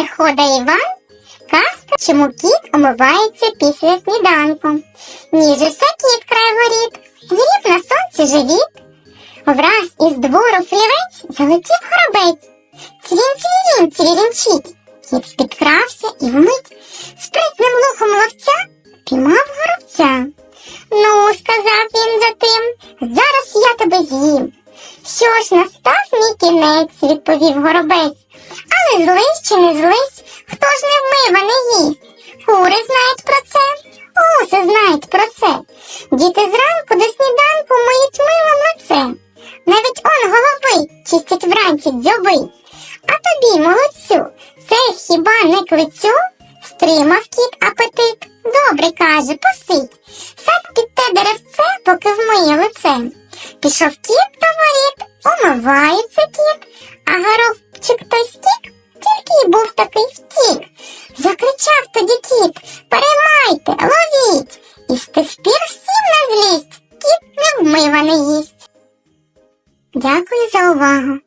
не хода Іван. Казка, чому кіт омивається після сніданку. Ніжився кіт край воріт, грів на сонці живіт. Враз із двору флівець залетів горобець. Цвін цвірін цвірінчить. Кіт підкрався і вмить спритним лухом ловця піймав горобця. Ну, сказав він за тим, зараз я тебе з'їм. Що ж настав мій кінець, відповів горобець. Але злись чи не злись, хто ж не вмива не їсть? Кури знають про це, уси знають про це. Діти зранку до сніданку миють милом лице. Навіть он голови чистять вранці дзьоби. А тобі, молодцю, це хіба не клицю? Стримав кіт апетит. Добре каже, посидь. Сядь під те деревце, поки вмиє лице. Пішов кіт до воріт, умивається кіт, а горобчик той стік, тільки й був такий втік. Закричав тоді кіт Переймайте, ловіть. І з тих пір всім на злість кіт невмиваний їсть. Дякую за увагу.